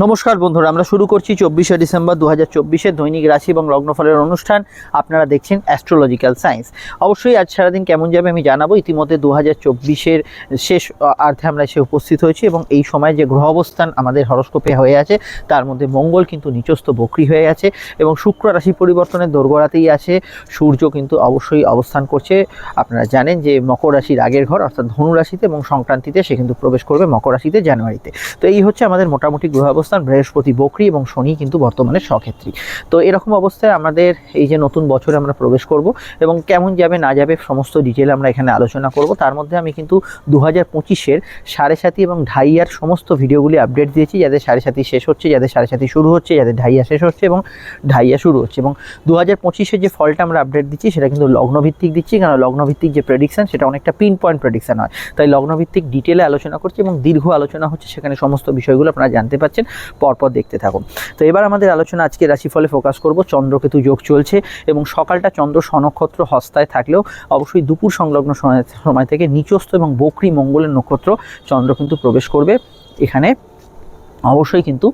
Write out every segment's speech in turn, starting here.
নমস্কার বন্ধুরা, আমরা শুরু করছি চব্বিশে ডিসেম্বর দু হাজার দৈনিক রাশি এবং লগ্নফলের অনুষ্ঠান। আপনারা দেখছেন অ্যাস্ট্রোলজিক্যাল সায়েন্স অবশ্যই আজ সারাদিন কেমন যাবে আমি জানাব। ইতিমধ্যে দু হাজার শেষ আর্ধে আমরা এসে উপস্থিত হয়েছি এবং এই সময় যে গ্রহ অবস্থান আমাদের হরস্কোপে হয়ে আছে, তার মধ্যে মঙ্গল কিন্তু নিচস্থ বক্রি হয়ে আছে এবং শুক্র রাশি পরিবর্তনের দোরগোড়াতেই আছে। সূর্য কিন্তু অবশ্যই অবস্থান করছে। আপনারা জানেন যে মকর রাশির আগের ঘর অর্থাৎ ধনু রাশিতে এবং সংক্রান্তিতে সে কিন্তু প্রবেশ করবে মকর রাশিতে জানুয়ারিতে। তো এই হচ্ছে আমাদের মোটামুটি গ্রহ অবস্থান, বৃহস্পতি বকরি এবং শনি কিন্তু বর্তমানে সক্ষেত্রী। তো এরকম অবস্থায় আমাদের এই যে নতুন বছরে আমরা প্রবেশ করব এবং কেমন যাবে, না যাবে, সমস্ত ডিটেল আমরা এখানে আলোচনা করব। তার মধ্যে আমি কিন্তু দু হাজার পঁচিশের সাড়ে সাতি এবং ঢাইয়ার সমস্ত ভিডিওগুলি আপডেট দিয়েছি যাদের সাড়ে সাতি শেষ হচ্ছে যাদের সাড়ে সাতি শুরু হচ্ছে যাদের ঢাইয়া শেষ হচ্ছে এবং ঢাইয়া শুরু হচ্ছে। এবং দু হাজার পঁচিশের যে ফলটা আমরা আপডেট দিচ্ছি, সেটা কিন্তু লগ্নভিত্তিক দিচ্ছি কারণ লগ্নভিত্তিক যে প্রেডিকশন সেটা অনেকটা পিন পয়েন্ট প্রেডিকশন হয়। তাই লগ্নভিত্তিক ডিটেলে আলোচনা করছি এবং দীর্ঘ আলোচনা হচ্ছে, সেখানে সমস্ত বিষয়গুলো আপনারা জানতে পাচ্ছেন। পরপর দেখতে থাকুন। তো এবার আমাদের আলোচনা আজকে রাশিফলে ফোকাস করব। চন্দ্রকেতু যোগ চলছে এবং সকালটা চন্দ্র সনক্ষত্র হস্তায় থাকলেও অবশ্যই দুপুর সংলগ্ন সময়- সময় থেকে নিচস্থ এবং বকরি মঙ্গলের নক্ষত্র চন্দ্র কিন্তু প্রবেশ করবে। এখানে অবশ্যই কিন্তু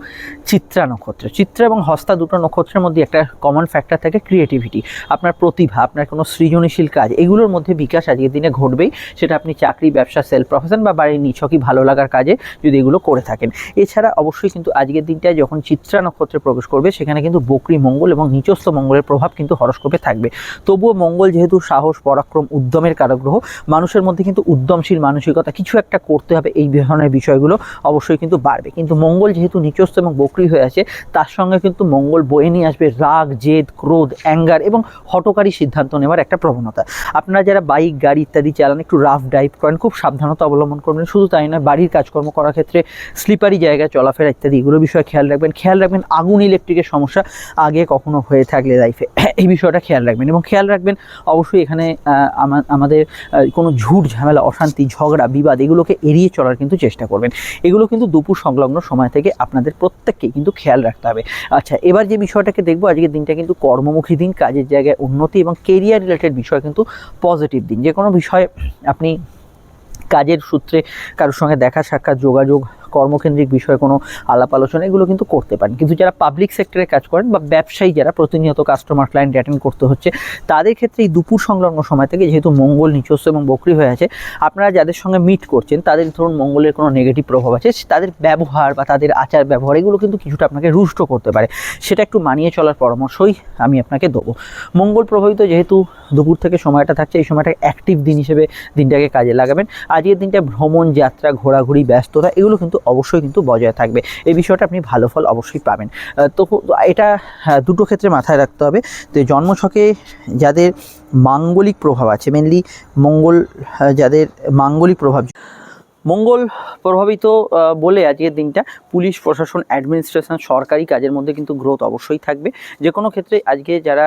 চিত্রা নক্ষত্র। চিত্রা এবং হস্তা দুটো নক্ষত্রের মধ্যে একটা কমন ফ্যাক্টর থাকে ক্রিয়েটিভিটি আপনার প্রতিভা, আপনার কোনো সৃজনশীল কাজ, এগুলোর মধ্যে বিকাশ আজকের দিনে ঘটবেই। সেটা আপনি চাকরি, ব্যবসা সেলফ প্রফেশন বা বাড়ির নিছকই ভালো লাগার কাজে যদি এগুলো করে থাকেন। এছাড়া অবশ্যই কিন্তু আজকের দিনটায় যখন চিত্রা নক্ষত্রে প্রবেশ করবে, সেখানে কিন্তু বকরি মঙ্গল এবং নিচস্থ মঙ্গলের প্রভাব কিন্তু হরস্কোপে থাকবে। তবুও মঙ্গল যেহেতু সাহস, পরাক্রম, উদ্যমের কারগ্রহ, মানুষের মধ্যে কিন্তু উদ্যমশীল মানসিকতা কিছু একটা করতে হবে এই ধরনের বিষয়গুলো অবশ্যই কিন্তু বাড়বে। কিন্তু মঙ্গল যেহেতু নিচস্থ এবং বকরি হয়ে আছে, তার সঙ্গে কিন্তু মঙ্গল বয়ে নিয়ে আসবে রাগ, জেদ, ক্রোধ, অ্যাঙ্গার এবং হটকারী সিদ্ধান্ত নেওয়ার একটা প্রবণতা। আপনারা যারা বাইক, গাড়ি ইত্যাদি চালান, একটু রাফ ড্রাইভ করেন, খুব সাবধানতা অবলম্বন করবেন। শুধু তাই নয়, বাড়ির কাজকর্ম করার ক্ষেত্রে স্লিপারি জায়গায় চলাফেরা ইত্যাদি, এগুলো বিষয়ে খেয়াল রাখবেন। খেয়াল রাখবেন আগুন ইলেকট্রিকের সমস্যা আগে কখনো হয়ে থাকলে লাইফে এই বিষয়টা খেয়াল রাখবেন এবং খেয়াল রাখবেন অবশ্যই এখানে আমাদের কোনো ঝুট ঝামেলা, অশান্তি, ঝগড়া, বিবাদ, এগুলোকে এড়িয়ে চলার কিন্তু চেষ্টা করবেন। এগুলো কিন্তু দুপুর সংলগ্ন সময় থেকে আপনাদের প্রত্যেককেই কিন্তু খেয়াল রাখতে হবে। আচ্ছা এবার যে বিষয়টাকে দেখব আজকের দিনটা কিন্তু কর্মমুখী দিন, কাজের জায়গায় উন্নতি এবং কেরিয়ার রিলেটেড বিষয় কিন্তু পজিটিভ দিন। যে কোনো বিষয়ে আপনি কাজের সূত্রে কারোর সঙ্গে দেখা, সাক্ষাৎ, যোগাযোগ কর্মকেন্দ্রিক বিষয়ে কোনো আলাপ আলোচনা, এগুলো কিন্তু করতে পারেন। কিন্তু যারা পাবলিক সেক্টরে কাজ করেন বা ব্যবসায়ী যারা প্রতিনিয়ত কাস্টমার ক্লায়েন্ট অ্যাটেন্ড করতে হচ্ছে, তাদের ক্ষেত্রে এই দুপুর সংলগ্ন সময় থেকে যেহেতু মঙ্গল নিচস্ব এবং বকরি হয়ে আছে, আপনারা যাদের সঙ্গে মিট করছেন, তাদের ধরুন মঙ্গলের কোনো নেগেটিভ প্রভাব আছে, তাদের ব্যবহার বা তাদের আচার ব্যবহার, এগুলো কিন্তু কিছুটা আপনাকে রুষ্ট করতে পারে। সেটা একটু মানিয়ে চলার পরামর্শই আমি আপনাকে দেবো। মঙ্গল প্রভাবিত যেহেতু দুপুর থেকে সময়টা থাকছে, এই সময়টা অ্যাক্টিভ দিন হিসেবে দিনটাকে কাজে লাগাবেন। আজকের দিনটা ভ্রমণ, যাত্রা, ঘোরাঘুরি, ব্যস্ততা, এগুলো কিন্তু অবশ্যই কিন্তু বজায় থাকবে। এই বিষয়টা আপনি ভালো ফল অবশ্যই পাবেন। তো এটা হ্যাঁ, দুটো ক্ষেত্রে মাথায় রাখতে হবে। তো জন্মছকে যাদের মাঙ্গলিক প্রভাব আছে মেনলি মঙ্গল যাদের মাঙ্গলিক প্রভাব মঙ্গল প্রভাবিত বলে আজকের দিনটা পুলিশ, প্রশাসন অ্যাডমিনিস্ট্রেশন সরকারি কাজের মধ্যে কিন্তু গ্রোথ অবশ্যই থাকবে। যে কোনো ক্ষেত্রে আজকে যারা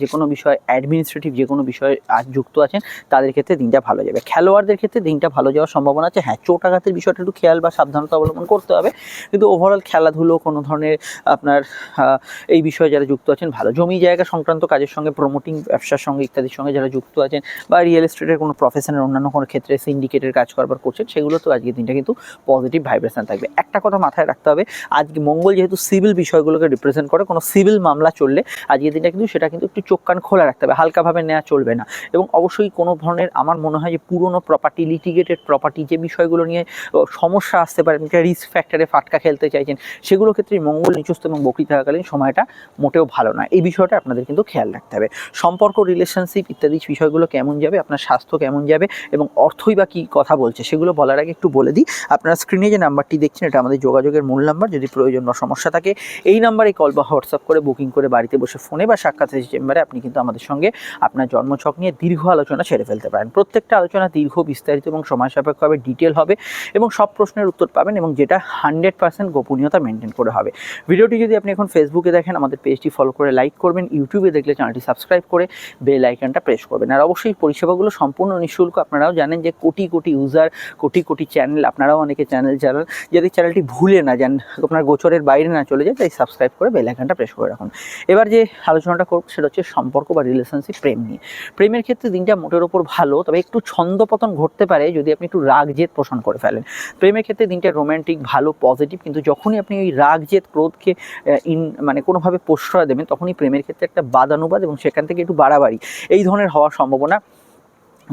যে কোনো বিষয় অ্যাডমিনিস্ট্রেটিভ যে কোনো বিষয়ে আজ যুক্ত আছেন, তাদের ক্ষেত্রে দিনটা ভালো যাবে। খেলোয়াড়দের ক্ষেত্রে দিনটা ভালো যাওয়ার সম্ভাবনা আছে। হ্যাঁ চোট আঘাতের বিষয়টা একটু খেয়াল বা সাবধানতা অবলম্বন করতে হবে। কিন্তু ওভারঅল খেলাধুলো, কোনো ধরনের আপনার এই বিষয়ে যারা যুক্ত আছেন, ভালো। জমি জায়গা সংক্রান্ত কাজের সঙ্গে প্রমোটিং ব্যবসার সঙ্গে ইত্যাদির সঙ্গে যারা যুক্ত আছেন বা রিয়েল এস্টেটের কোনো প্রফেশনের অন্যান্য কোনো ক্ষেত্রে সিন্ডিকেটের কাজ করবার করছেন, সেগুলো তো আজকের দিনটা কিন্তু পজিটিভ ভাইব্রেশন থাকবে। একটা কথা মাথায় রাখতে হবে, আজকে মঙ্গল যেহেতু সিভিল বিষয়গুলোকে রিপ্রেজেন্ট করে, কোনো সিভিল মামলা চললে আজকের দিনটা কিন্তু সেটা কিন্তু একটু চোখ কান খোলা রাখতে হবে, হালকাভাবে নেওয়া চলবে না। এবং অবশ্যই কোনো ধরনের আমার মনে হয় যে পুরনো প্রপার্টি লিটিগেটেড প্রপার্টি যে বিষয়গুলো নিয়ে সমস্যা আসতে পারে রিস্ক ফ্যাক্টরে ফাটকা খেলতে চাইছেন, সেগুলো ক্ষেত্রে মঙ্গল, নিচস্থ এবং বকরি থাকাকালীন সময়টা মোটেও ভালো না এই বিষয়টা আপনাদের কিন্তু খেয়াল রাখতে হবে। সম্পর্ক রিলেশনশিপ ইত্যাদি বিষয়গুলো কেমন যাবে, আপনার স্বাস্থ্য কেমন যাবে এবং অর্থই বা কী কথা বলছে, সেগুলো বলার আগে একটু বলে দিই, আপনারা স্ক্রিনে যে নাম্বারটি দেখছেন, এটা আমাদের যোগাযোগের মূল নাম্বার। যদি প্রয়োজন বা সমস্যা থাকে, এই নাম্বারে কল বা হোয়াটসঅ্যাপ করে বুকিং করে বাড়িতে বসে ফোনে বা সাক্ষাৎ চেম্বারে আপনি কিন্তু আমাদের সঙ্গে আপনার জন্মছক নিয়ে দীর্ঘ আলোচনা সেরে ফেলতে পারেন। প্রত্যেকটা আলোচনা দীর্ঘ, বিস্তারিত এবং সময় সাপেক্ষ হবে ডিটেল হবে এবং সব প্রশ্নের উত্তর পাবেন এবং যেটা হান্ড্রেড পার্সেন্ট গোপনীয়তা মেনটেন করে হবে। ভিডিওটি যদি আপনি এখন ফেসবুকে দেখেন, আমাদের পেজটি ফলো করে লাইক করবেন ইউটিউবে দেখলে চ্যানেলটি সাবস্ক্রাইব করে বেল আইকনটা প্রেস করবেন। আর অবশ্যই পরিষেবাগুলো সম্পূর্ণ নিঃশুল্ক। আপনারাও জানেন যে কোটি কোটি ইউজার কোটি কোটি চ্যানেল আপনারাও অনেকে চ্যানেল চালান যাতে চ্যানেলটি ভুলে না যান, আপনার গোচরের বাইরে না চলে যায় তাই সাবস্ক্রাইব করে বেল আইকনটা প্রেস করে রাখুন। এবার যে আলোচনাটা করব, সেটা হচ্ছে সম্পর্ক বা রিলেশনশিপ প্রেম নিয়ে। প্রেমের ক্ষেত্রে দিনটা মোটের ওপর ভালো, তবে একটু ছন্দপতন ঘটতে পারে যদি আপনি একটু রাগ জেদ পোষণ করে ফেলেন। প্রেমের ক্ষেত্রে দিনটা রোম্যান্টিক ভালো পজিটিভ কিন্তু যখনই আপনি ওই রাগ জেদ ক্রোধকে ইন মানে কোনোভাবে প্রশ্রয় দেবেন, তখনই প্রেমের ক্ষেত্রে একটা বাদানুবাদ এবং সেখান থেকে একটু বাড়াবাড়ি। এই ধরনের হওয়ার সম্ভাবনা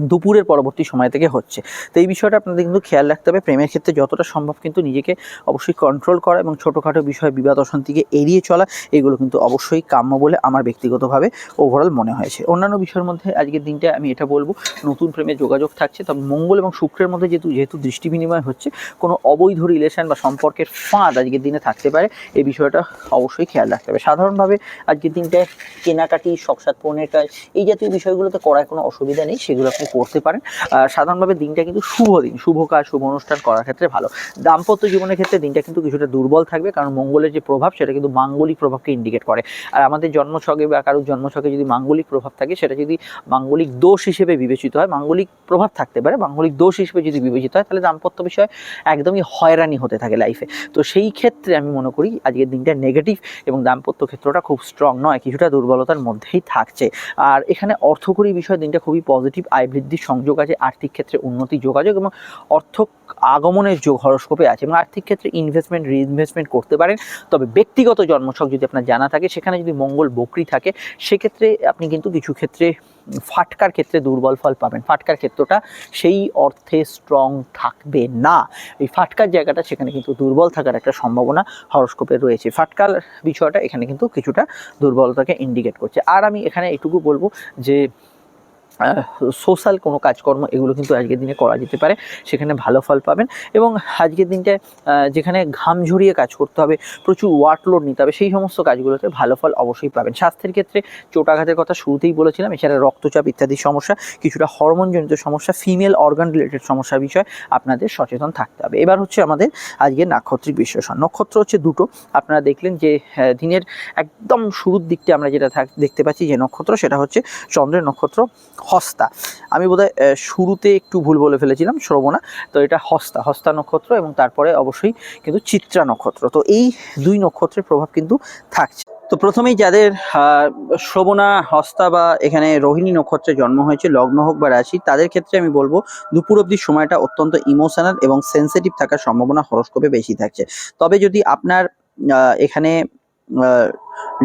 দুপুরের পরবর্তী সময় থেকে হচ্ছে। তো এই বিষয়টা আপনাদের কিন্তু খেয়াল রাখতে হবে। প্রেমের ক্ষেত্রে যতটা সম্ভব কিন্তু নিজেকে অবশ্যই কন্ট্রোল করা এবং ছোটোখাটো বিষয়ে বিবাদ অশান্তিকে এড়িয়ে চলা, এগুলো কিন্তু অবশ্যই কাম্য বলে আমার ব্যক্তিগতভাবে ওভারঅল মনে হয়েছে। অন্যান্য বিষয়ের মধ্যে আজকের দিনটা আমি এটা বলব, নতুন প্রেমে যোগাযোগ থাকছে। তবে মঙ্গল এবং শুক্রের মধ্যে যেহেতু যেহেতু দৃষ্টি বিনিময় হচ্ছে, কোনো অবৈধ রিলেশন বা সম্পর্কের ফাঁদ আজকের দিনে থাকতে পারে, এই বিষয়টা অবশ্যই খেয়াল রাখতে হবে। সাধারণভাবে আজকের দিনটায় কেনাকাটি শখসাত পূরণের কাজ, এই জাতীয় বিষয়গুলোতে করার কোনো অসুবিধা নেই, সেগুলো আপনি করতে পারেন। সাধারণভাবে দিনটা কিন্তু শুভ দিন, শুভ কাজ, শুভ অনুষ্ঠান করার ক্ষেত্রে ভালো। দাম্পত্য জীবনের ক্ষেত্রে দিনটা কিন্তু কিছুটা দুর্বল থাকবে, কারণ মঙ্গলের যে প্রভাব, সেটা কিন্তু মাঙ্গলিক প্রভাবকে ইন্ডিকেট করে। আর আমাদের জন্মছকে বা কারোর জন্মছকে যদি মাঙ্গলিক প্রভাব থাকে, সেটা যদি মাঙ্গলিক দোষ হিসেবে বিবেচিত হয়, মাঙ্গলিক প্রভাব থাকতে পারে, মাঙ্গলিক দোষ হিসেবে যদি বিবেচিত হয়, তাহলে দাম্পত্য বিষয় একদমই হয়রানি হতে থাকে লাইফে তো সেই ক্ষেত্রে আমি মনে করি, আজকের দিনটা নেগেটিভ এবং দাম্পত্য ক্ষেত্রটা খুব স্ট্রং নয়, কিছুটা দুর্বলতার মধ্যেই থাকছে। আর এখানে অর্থকরী বিষয় দিনটা খুবই পজিটিভ আয় বৃদ্ধির সংযোগ আছে, আর্থিক ক্ষেত্রে উন্নতি যোগাযোগ এবং অর্থ আগমনের যোগ হরস্কোপে আছে এবং আর্থিক ক্ষেত্রে ইনভেস্টমেন্ট রিইনভেস্টমেন্ট করতে পারেন। তবে ব্যক্তিগত জন্মছক যদি আপনার জানা থাকে, সেখানে যদি মঙ্গল বকরি থাকে, সেক্ষেত্রে আপনি কিন্তু কিছু ক্ষেত্রে ফাটকার ক্ষেত্রে দুর্বল ফল পাবেন। ফাটকার ক্ষেত্রটা সেই অর্থে স্ট্রং থাকবে না। এই ফাটকার জায়গাটা সেখানে কিন্তু দুর্বল থাকার একটা সম্ভাবনা হরস্কোপে রয়েছে। ফাটকার বিষয়টা এখানে কিন্তু কিছুটা দুর্বলতাকে ইন্ডিকেট করছে। আর আমি এখানে এটুকু বলব যে সোশ্যাল কোনো কাজকর্ম এগুলো কিন্তু আজকের দিনে করা যেতে পারে, সেখানে ভালো ফল পাবেন এবং আজকের দিনটায় যেখানে ঘাম ঝরিয়ে কাজ করতে হবে, প্রচুর ওয়ার্কলোড নিতে হবে, সেই সমস্ত কাজগুলোতে ভালো ফল অবশ্যই পাবেন। স্বাস্থ্যের ক্ষেত্রে চোটাঘাতের কথা শুরুতেই বলেছিলাম, এছাড়া রক্তচাপ ইত্যাদি সমস্যা, কিছুটা হরমোনজনিত সমস্যা ফিমেল অর্গান রিলেটেড সমস্যার বিষয় আপনাদের সচেতন থাকতে হবে। এবার হচ্ছে আমাদের আজকের নাক্ষত্রিক বিশ্লেষণ। নক্ষত্র হচ্ছে দুটো, আপনারা দেখলেন যে দিনের একদম শুরুর দিকটা আমরা যেটা দেখতে পাচ্ছি যে নক্ষত্র, সেটা হচ্ছে চন্দ্রের নক্ষত্র। হস্তা। আমি বোধহয় শুরুতে একটু ভুল বলে ফেলেছিলাম, শ্রবণা। তো এটা হস্তা হস্তা নক্ষত্র এবং তারপরে অবশ্যই কিন্তু চিত্রা নক্ষত্র। তো এই দুই নক্ষত্রের প্রভাব কিন্তু থাকছে। তো প্রথমেই যাদের শ্রবণা, হস্তা বা এখানে রোহিণী নক্ষত্রে জন্ম হয়েছে, লগ্ন হোক বা রাশি, তাদের ক্ষেত্রে আমি বলব, দুপুর অবধি সময়টা অত্যন্ত ইমোশনাল এবং সেন্সিটিভ থাকার সম্ভাবনা হরস্কোপে বেশি থাকছে। তবে যদি আপনার এখানে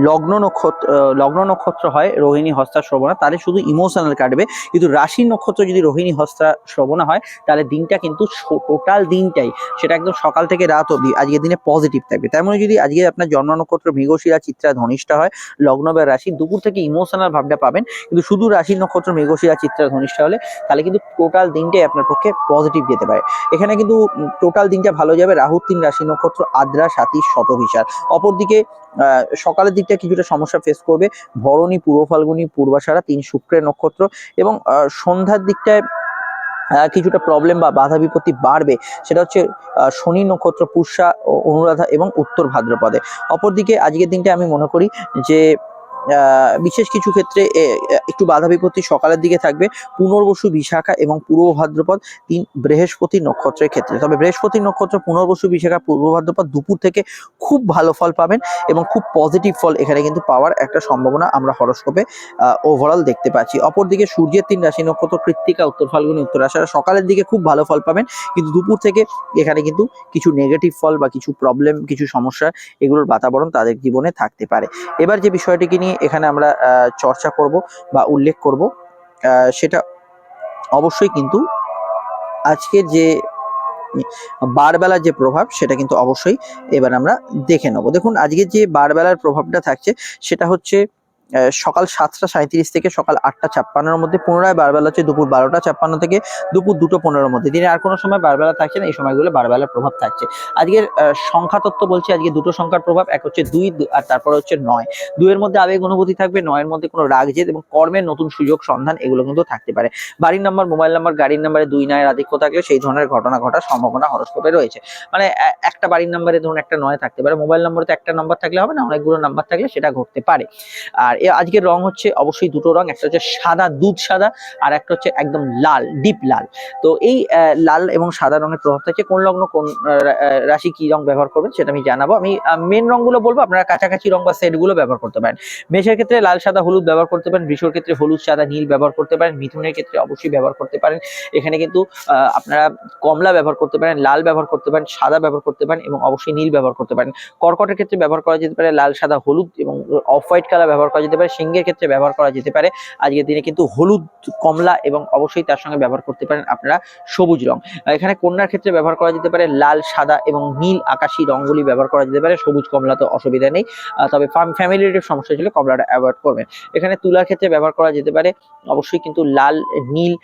লগ্ন নক্ষত্র লগ্ন নক্ষত্র হয় রোহিণী হস্তা শ্রবণা তাহলে শুধু ইমোশনাল কাটবে। কিন্তু রাশি নক্ষত্র যদি রোহিণী হস্তা শ্রবণা হয় তাহলে দিনটা কিন্তু টোটাল দিনটাই। সেটা একদম সকাল থেকে রাত অবধি আজকের দিনে পজিটিভ থাকবে। তার মানে যদি আজকে আপনার জন্ম নক্ষত্র মৃগশিরা চিত্রা ধনিষ্ঠা হয় লগ্ন বা রাশি দুপুর থেকে ইমোশনাল ভাবটা পাবেন। কিন্তু শুধু রাশি নক্ষত্র মৃগশিরা চিত্রা ধনিষ্ঠা হলে তাহলে কিন্তু টোটাল দিনটাই আপনার পক্ষে পজিটিভ যেতে পারে। এখানে কিন্তু টোটাল দিনটা ভালো যাবে। রাহুর তিন রাশি নক্ষত্র আদ্রা সাথী শতভিসার। অপরদিকে আহ, সকালের দিকটা কিছুটা সমস্যা ফেস করবে। ভরণী, পূর্ব ফাল্গুনী, পূর্বাশারা, তিন শুক্রের নক্ষত্র এবং সন্ধ্যার দিকটায় কিছুটা প্রবলেম বা বাধা বিপত্তি বাড়বে। সেটা হচ্ছে শনি নক্ষত্র পুষ্যা অনুরাধা এবং উত্তর ভাদ্রপদে। অপরদিকে আজকের দিনটা আমি মনে করি যে বিশেষ কিছু ক্ষেত্রে একটু বাধা বিপত্তি সকালের দিকে থাকবে। পুনর্বসু বিশাখা এবং পূর্ব ভাদ্রপদ তিন বৃহস্পতি নক্ষত্রের ক্ষেত্রে। তবে বৃহস্পতি নক্ষত্র, পুনর্বসু বিশাখা, পূর্ব ভাদ্রপদ দুপুর থেকে খুব ভালো ফল পাবেন এবং খুব পজিটিভ ফল এখানে কিন্তু পাওয়ার একটা সম্ভাবনা আমরা হরস্কোপে ওভারঅল দেখতে পাচ্ছি। অপরদিকে সূর্যের তিন রাশি নক্ষত্র, কৃত্তিকা, উত্তর ফাল্গুনী, উত্তর আষাঢ়, সকালের দিকে খুব ভালো ফল পাবেন। কিন্তু দুপুর থেকে এখানে কিন্তু কিছু নেগেটিভ ফল বা কিছু প্রবলেম কিছু সমস্যা এগুলোর বাতাবরণ তাদের জীবনে থাকতে পারে। এবার যে বিষয়টিকে নিয়ে এখানে আমরা চর্চা করব বা উল্লেখ করব। সেটা অবশ্যই কিন্তু আজকের যে বারবেলার যে প্রভাব, সেটা কিন্তু অবশ্যই এবার আমরা দেখে নেব। দেখুন আজকে যে বারবেলার প্রভাবটা থাকছে, সেটা হচ্ছে সকাল সাতটা সাঁত্রিশ থেকে সকাল আটটা ছাপ্পান্নর মধ্যে, পুনরায় বারবেলা হচ্ছে দুপুর বারোটা ছাপ্পান্ন থেকে দুপুর দুটো পনেরোর মধ্যে। দিনে আর কোনো সময় বারবেলা থাকছে না, এই সময়গুলো বারবেলার প্রভাব থাকছে। আজকের সংখ্যা তত্ত্ব বলছে আজকে দুটো সংখ্যার প্রভাব, এক হচ্ছে দুই আর তারপর হচ্ছে নয়। দুইয়ের মধ্যে আবেগ অনুভূতি থাকবে, নয়ের মধ্যে কোনো রাগ, জেদ এবং কর্মের নতুন সুযোগ, সন্ধান এগুলো কিন্তু থাকতে পারে। বাড়ির নাম্বার, মোবাইল নাম্বার, গাড়ির নাম্বারে দুই নয়ের আধিক্য থাকলে সেই ধরনের ঘটনা ঘটার সম্ভাবনা হরস্কোপে রয়েছে। মানে একটা বাড়ির নাম্বারে ধরুন একটা নয় থাকতে পারে, মোবাইল নম্বরে তো একটা নাম্বার থাকলে হবে না, অনেকগুলো নাম্বার থাকলে সেটা ঘটতে পারে। আর আজকের রং হচ্ছে অবশ্যই দুটো রং, একটা হচ্ছে সাদা, দুধ সাদা আর একটা হচ্ছে একদম লাল, ডিপ লাল। তো এই লাল এবং সাদা রঙের প্রভাব থাকছে কোন লগ্ন, কোন রাশি কি রং ব্যবহার করবেন সেটা আমি জানাব। আমি মেন রংগুলো বলব, আপনারা কাছাকাছি রং বা সেটগুলো ব্যবহার করতে পারেন। মেষের ক্ষেত্রে লাল, সাদা, হলুদ ব্যবহার করতে পারেন। বৃষর ক্ষেত্রে হলুদ, সাদা, নীল ব্যবহার করতে পারেন। মিথুনের ক্ষেত্রে অবশ্যই ব্যবহার করতে পারেন। এখানে কিন্তু আপনারা কমলা ব্যবহার করতে পারেন, লাল ব্যবহার করতে পারেন, সাদা ব্যবহার করতে পারেন এবং অবশ্যই নীল ব্যবহার করতে পারেন। কর্কটের ক্ষেত্রে ব্যবহার করা যেতে পারে লাল, সাদা, হলুদ এবং অফ হোয়াইট কালার ব্যবহার করা যেতে পারে সিংহের ক্ষেত্রে ব্যবহার করা যেতে পারে। আজকের দিনে কিন্তু হলুদ, কমলা এবং অবশ্যই তার সঙ্গে ব্যবহার করতে পারেন আপনারা সবুজ রং। এখানে কন্যার ক্ষেত্রে ব্যবহার করা যেতে পারে লাল, সাদা এবং নীল আকাশি রঙগুলি ব্যবহার করা যেতে পারে। সবুজ, কমলা তো অসুবিধা নেই। তবে ফ্যামিলি সমস্যা ছিল কমলাটা অ্যাভয়েড করবেন। এখানে তুলার ক্ষেত্রে ব্যবহার করা যেতে পারে অবশ্যই কিন্তু লাল, নীল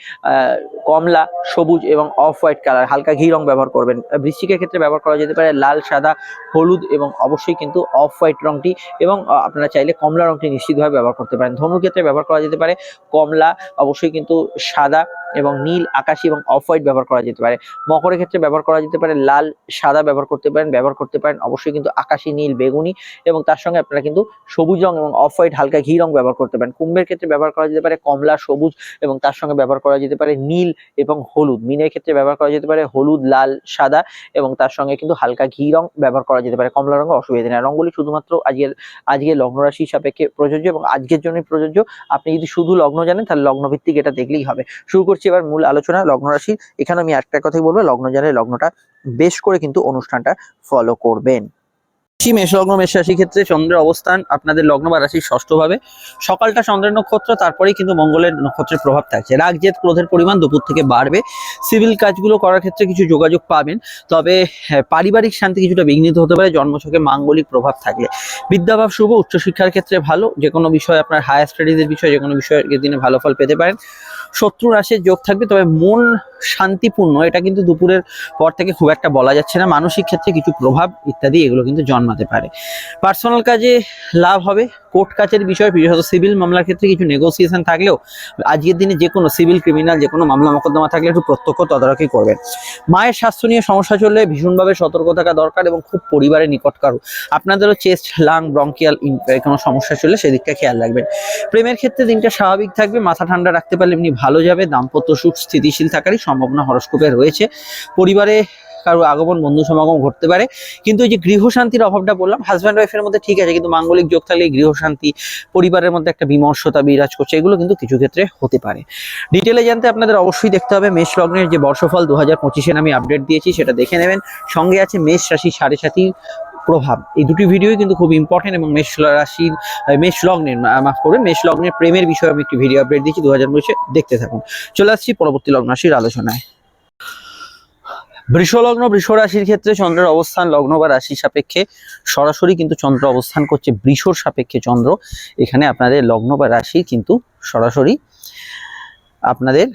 কমলা, সবুজ এবং অফ হোয়াইট কালার হালকা ঘি রং ব্যবহার করবেন। বৃশ্চিকের ক্ষেত্রে ব্যবহার করা যেতে পারে লাল, সাদা, হলুদ এবং অবশ্যই কিন্তু অফ হোয়াইট রংটি এবং আপনারা চাইলে কমলা রংটি নিশ্চিতভাবে ব্যবহার করতে পারেন। ধনুর ক্ষেত্রে ব্যবহার করা যেতে পারে। কমলা অবশ্যই কিন্তু সাদা এবং নীল, আকাশি এবং অফ হোয়াইট ব্যবহার করা যেতে পারে। মকরের ক্ষেত্রে ব্যবহার করা যেতে পারে লাল, সাদা ব্যবহার করতে পারেন, ব্যবহার করতে পারেন অবশ্যই কিন্তু আকাশি, নীল, বেগুনি এবং তার সঙ্গে আপনারা কিন্তু সবুজ রং এবং অফ হোয়াইট হালকা ঘি রং ব্যবহার করতে পারেন। কুম্ভের ক্ষেত্রে ব্যবহার করা যেতে পারে কমলা, সবুজ এবং তার সঙ্গে ব্যবহার করা যেতে পারে নীল এবং হলুদ। মিনের ক্ষেত্রে ব্যবহার করা যেতে পারে হলুদ, লাল, সাদা এবং তার সঙ্গে কিন্তু হালকা ঘি রং ব্যবহার করা যেতে পারে। কমলা রঙে অসুবিধা নেই। রঙগুলি শুধুমাত্র আজকের আজকে লগ্ন রাশি সাপেক্ষে প্রযোজ্য এবং আজকের জন্যই প্রযোজ্য। আপনি যদি শুধু লগ্ন জানেন তাহলে লগ্ন ভিত্তিক এটা দেখলেই হবে। শুরু করছি এবার মূল আলোচনা লগ্ন রাশি। এখানে আমি একটা কথাই বলব লগ্ন জানে লগ্নটা বেশ করে কিন্তু অনুষ্ঠানটা ফলো করবেন। রাশি মেষ লগ্ন মেষ রাশি ক্ষেত্রে চন্দ্রের অবস্থান আপনাদের লগ্ন বা রাশির ষষ্ঠ ভাবে। সকালটা চন্দ্রের নক্ষত্র তারপরেই কিন্তু মঙ্গলের নক্ষত্রের প্রভাব থাকছে। রাগ জেদ ক্রোধের পরিমাণ দুপুর থেকে বাড়বে। সিভিল কাজগুলো করার ক্ষেত্রে কিছু যোগাযোগ পাবেন। তবে হ্যাঁ, পারিবারিক শান্তি কিছুটা বিঘ্নিত হতে পারে। জন্মছকে মাঙ্গলিক প্রভাব থাকলে। বিদ্যাভাব শুভ উচ্চশিক্ষার ক্ষেত্রে ভালো। যে কোনো বিষয়ে আপনার হায়ার স্টাডিজের বিষয়ে যে কোনো বিষয়ে দিনে ভালো ফল পেতে পারেন। শত্রু রাশির যোগ থাকবে, তবে মন শান্তিপূর্ণ, এটা কিন্তু দুপুরের পর থেকে খুব একটা বলা যাচ্ছে না। মানসিক ক্ষেত্রে কিছু প্রভাব ইত্যাদি, এগুলো কিন্তু জন্মাতে পারে। পার্সোনাল কাজে লাভ হবে। কোর্ট কাচের বিষয়, বিশেষত সিভিল মামলার ক্ষেত্রে কিছু নেগোসিয়েশন থাকলেও, আজকের দিনে যে কোনো সিভিল ক্রিমিনাল যে কোনো মামলা মোকদ্দমা থাকলে একটু প্রত্যক্ষ তদারকি করবেন। মায়ের স্বাস্থ্য নিয়ে সমস্যা চললে ভীষণভাবে সতর্ক থাকা দরকার এবং খুব পরিবারের নিকটকার আপনাদেরও চেস্ট লাং ব্রঙ্কিয়াল কোনো সমস্যা চললে সেদিকটা খেয়াল রাখবেন। প্রেমের ক্ষেত্রে দিনটা স্বাভাবিক থাকবে, মাথা ঠান্ডা রাখতে পারলে এমনি ভালো যাবে, দাম্পত্য সুখ স্থিতিশীল থাকারই সম্ভাবনা হরস্কোপে রয়েছে। পরিবারে কারও আগমন বন্ধু সমাগম ঘটতে পারে। কিন্তু এই যে গৃহশান্তির অভাবটা বললাম হাজব্যান্ড ওয়াইফের মধ্যে ঠিক আছে, কিন্তু মাঙ্গলিক যোগ থাকলে গৃহশান্তি, পরিবারের মধ্যে একটা বিমর্ষতা, বিরাজ করছে, এগুলো কিন্তু কিছু ক্ষেত্রে হতে পারে। ডিটেলে জানতে আপনাদের অবশ্যই দেখতে হবে, মেষ লগ্নের যে বর্ষফল দু হাজার পঁচিশের আমি আপডেট দিয়েছি, সেটা দেখে নেবেন। সঙ্গে আছে মেষ রাশি, সাড়ে সাতির প্রভাব। এই দুটি ভিডিওই কিন্তু খুব ইম্পর্টেন্ট এবং মেষ রাশির মেষ লগ্নের মাফ করবেন, মেষ লগ্নের প্রেমের বিষয়ে আমি একটি ভিডিও আপডেট দিয়েছি দু হাজার দেখতে থাকুন। চলে আসছি পরবর্তী লগ্ন রাশির আলোচনায়। বৃষলগ্ন বৃষ রাশির ক্ষেত্রে চন্দ্রের অবস্থান লগ্ন বা রাশির সাপেক্ষে। সরাসরি কিন্তু চন্দ্র অবস্থান করছে বৃষর সাপেক্ষে চন্দ্র। এখানে আপনাদের লগ্ন বা রাশি কিন্তু সরাসরি আপনাদের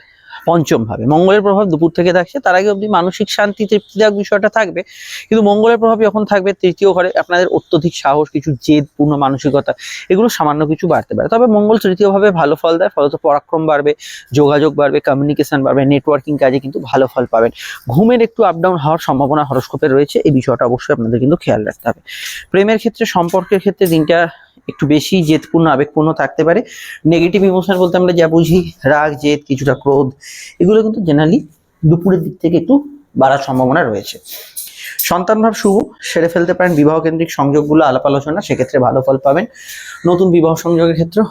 পঞ্চম ভাবে। মঙ্গলের প্রভাব দুপুর থেকে থাকছে, তার আগে অবধি মানসিক শান্তি তৃপ্তিদায়ক বিষয়টা থাকবে। কিন্তু মঙ্গলের প্রভাব যখন থাকবে, তৃতীয় ঘরে আপনাদের অত্যধিক সাহস, কিছু জেদপূর্ণ মানসিকতা, এগুলো সামান্য কিছু বাড়তে পারে। তবে মঙ্গল তৃতীয় ভাবে ভালো ফল দেয়, ফলত পরাক্রম বাড়বে, যোগাযোগ বাড়বে কমিউনিকেশন বাড়বে নেটওয়ার্কিং কাজে কিন্তু ভালো ফল পাবেন। ঘুমের একটু আপ ডাউন হওয়ার সম্ভাবনা হরস্কোপে রয়েছে, এই বিষয়টা অবশ্যই আপনাদের কিন্তু খেয়াল রাখতে হবে। প্রেমের ক্ষেত্রে, সম্পর্কের ক্ষেত্রে দিনটা একটু বেশি জেদপূর্ণ, আবেগপূর্ণ থাকতে পারে। নেগেটিভ ইমোশন বলতে আমরা যা বুঝি, রাগ, জেদ, কিছুটা ক্রোধ, এগুলো কিন্তু জেনারেলি দুপুরের দিক থেকে একটু বাড়ার সম্ভাবনা রয়েছে। সন্তান ভাব শুভ, সেরে ফেলতে পারেন বিবাহ কেন্দ্রিক সংযোগগুলো, আলাপ আলোচনা, সেক্ষেত্রে ভালো ফল পাবেন। নতুন বিবাহ সংযোগের ক্ষেত্রে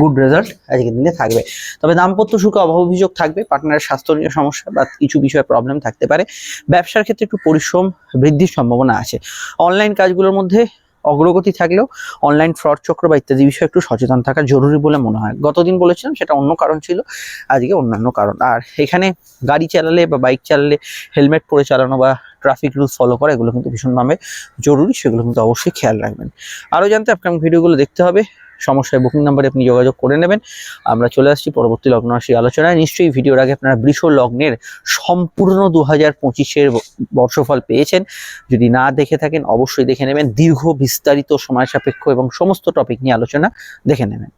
গুড রেজাল্ট আজকের দিনে থাকবে। তবে দাম্পত্য সুখে অভাব অভিযোগ থাকবে পার্টনারের স্বাস্থ্য নিয়ে সমস্যা বা কিছু বিষয়ে প্রবলেম থাকতে পারে। ব্যবসার ক্ষেত্রে একটু পরিশ্রম বৃদ্ধির সম্ভাবনা আছে। অনলাইন কাজগুলোর মধ্যে অগ্রগতি থাকলেও অনলাইন ফ্রড চক্র বা ইত্যাদি বিষয়ে একটু সচেতন থাকা জরুরি বলে মনে হয়। গতদিন বলেছিলাম, সেটা অন্য কারণ ছিল, আজকে অন্যান্য কারণ। আর এখানে গাড়ি চালালে বা বাইক চালালে হেলমেট পরে চালানো বা ট্রাফিক রুলস ফলো করা, এগুলো কিন্তু ভীষণভাবে জরুরি, সেগুলো কিন্তু অবশ্যই খেয়াল রাখবেন। আরও জানতে আপনার ভিডিওগুলো দেখতে হবে। সমস্যায় বুকিং নাম্বারে আপনি যোগাযোগ করে নেবেন। আমরা চলে আসছি পরবর্তী লগ্ন রাশি আলোচনায়। নিশ্চয়ই ভিডিওর আগে আপনারা বৃষ লগ্নের সম্পূর্ণ দু হাজার পঁচিশের বর্ষফল পেয়েছেন। যদি না দেখে থাকেন, অবশ্যই দেখে নেবেন। দীর্ঘ বিস্তারিত সময় সাপেক্ষ এবং সমস্ত টপিক নিয়ে আলোচনা দেখে নেবেন।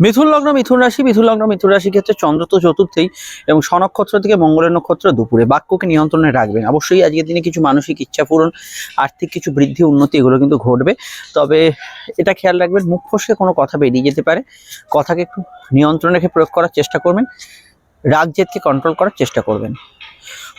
মিথুন লগ্ন, মিথুন রাশি, মিথুন লগ্ন, মিথুন রাশি ক্ষেত্রে চন্দ্র তো চতুর্থেই এবং স্বনক্ষত্র থেকে মঙ্গলের নক্ষত্র দুপুরে। বাক্যকে নিয়ন্ত্রণে রাখবেন। অবশ্যই আজকের দিনে কিছু মানসিক ইচ্ছা পূরণ, আর্থিক কিছু বৃদ্ধি, উন্নতি এগুলো কিন্তু ঘটবে। তবে এটা খেয়াল রাখবেন, মুখ ফসকে কোনো কথা বেরিয়ে যেতে পারে। কথাকে একটু নিয়ন্ত্রণ রেখে প্রয়োগ করার চেষ্টা করবেন। রাগ জেদকে কন্ট্রোল করার চেষ্টা করবেন।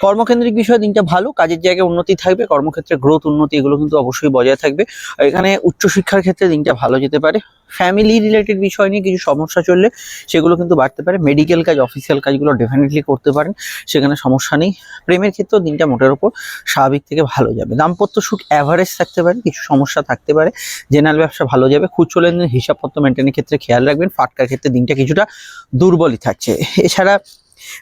কর্মকেন্দ্রিক বিষয় দিনটা ভালো, কাজের জায়গায় উন্নতি থাকবে, কর্মক্ষেত্রে গ্রোথ উন্নতি, এগুলো কিন্তু অবশ্যই বজায় থাকবে। এখানে উচ্চশিক্ষার ক্ষেত্রে দিনটা ভালো যেতে পারে। ফ্যামিলি রিলেটেড বিষয় নিয়ে কিছু সমস্যা চললে সেগুলো কিন্তু বাড়তে পারে। মেডিকেল কাজ অফিসিয়াল কাজগুলো ডেফিনেটলি করতে পারেন, সেখানে সমস্যা নেই। প্রেমের ক্ষেত্রেও দিনটা মোটের ওপর স্বাভাবিক থেকে ভালো যাবে। দাম্পত্য সুখ অ্যাভারেজ থাকতে পারে, কিছু সমস্যা থাকতে পারে জেনারেল ব্যবসা ভালো যাবে। খুচরো লেনদেন, হিসাবপত্র মেনটেনের ক্ষেত্রে খেয়াল রাখবেন, ফাটকার ক্ষেত্রে দিনটা কিছুটা দুর্বলই থাকছে। এছাড়া